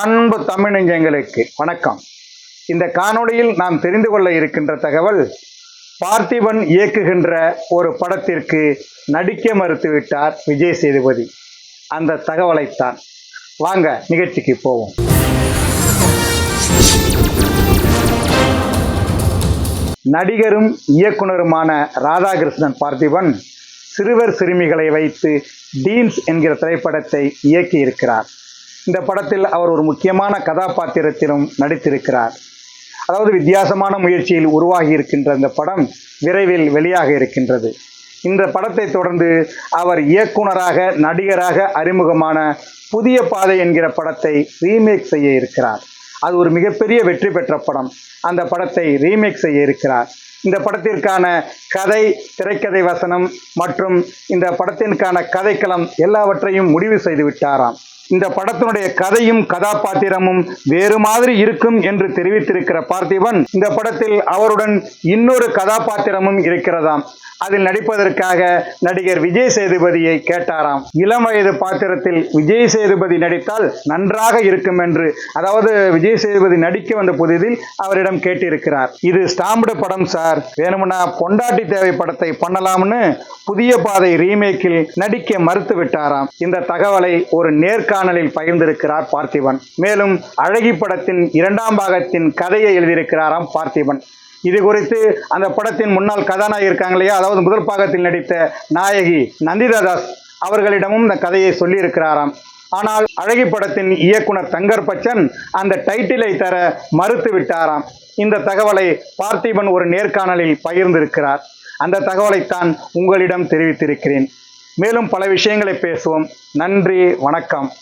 அன்பு தமிழ்நெஞ்சங்களுக்கு வணக்கம். இந்த காணொளியில் நாம் தெரிந்து கொள்ள இருக்கின்ற தகவல் பார்த்திபன் இயக்குகின்ற ஒரு படத்திற்கு நடிக்க மறுத்துவிட்டார் விஜய் சேதுபதி. அந்த தகவலைத்தான். வாங்க நிகழ்ச்சிக்கு போவோம். நடிகரும் இயக்குனருமான ராதாகிருஷ்ணன் பார்த்திபன் சிறுவர் சிறுமிகளை வைத்து டீன்ஸ் என்கிற திரைப்படத்தை இயக்கியிருக்கிறார். இந்த படத்தில் அவர் ஒரு முக்கியமான கதாபாத்திரத்திலும் நடித்திருக்கிறார். அதாவது வித்தியாசமான முயற்சியில் உருவாகி இருக்கின்ற இந்த படம் விரைவில் வெளியாக இருக்கின்றது. இந்த படத்தை தொடர்ந்து அவர் இயக்குனராக நடிகராக அறிமுகமான புதிய பாதை என்கிற படத்தை ரீமேக் செய்ய இருக்கிறார். அது ஒரு மிகப்பெரிய வெற்றி பெற்ற படம். அந்த படத்தை ரீமேக் செய்ய இருக்கிறார். இந்த படத்திற்கான கதை திரைக்கதை வசனம் மற்றும் இந்த படத்திற்கான கதைக்களம் எல்லாவற்றையும் முடிவு செய்து விட்டாராம். இந்த படத்தினுடைய கதையும் கதாபாத்திரமும் வேறு மாதிரி இருக்கும் என்று தெரிவித்திருக்கிற பார்த்திபன் இந்த படத்தில் அவருடன் இன்னொரு கதாபாத்திரமும் இருக்கிறதாம். அதில் நடிப்பதற்காக நடிகர் விஜய் சேதுபதியை கேட்டாராம். இளம் வயது பாத்திரத்தில் விஜய் சேதுபதி நடித்தால் நன்றாக இருக்கும் என்று அதாவது விஜய் சேதுபதி நடிக்க வந்த புதிதில் அவரிடம் கேட்டிருக்கிறார். இது ஸ்டாம்பு படம் சார். வேணும்னா பொண்டாட்டி தேவை படத்தை பண்ணலாம்னு புதிய பாதை ரீமேக்கில் நடிக்க மறுத்து விட்டாராம். இந்த தகவலை ஒரு நேர்காணலில் பகிர்ந்திருக்கிறார் பார்த்திபன். மேலும் அழகி படத்தின் இரண்டாம் பாகத்தின் கதையை எழுதியிருக்கிறாராம் பார்த்திபன். இது குறித்து அந்த படத்தின் முன்னாள் கதாநாயகி இருக்காங்க இல்லையா? அதாவது முதல் பாகத்தில் நடித்த நாயகி நந்திதா தாஸ் அவர்களிடமும் இந்த கதையை சொல்லியிருக்கிறாராம். ஆனால் அழகி படத்தின் இயக்குனர் தங்கர் பச்சன் அந்த டைட்டிலை தர மறுத்து விட்டாராம். இந்த தகவலை பார்த்திபன் ஒரு நேர்காணலில் பகிர்ந்திருக்கிறார். அந்த தகவலைத்தான் உங்களிடம் தெரிவித்திருக்கிறேன். மேலும் பல விஷயங்களை பேசுவோம். நன்றி வணக்கம்.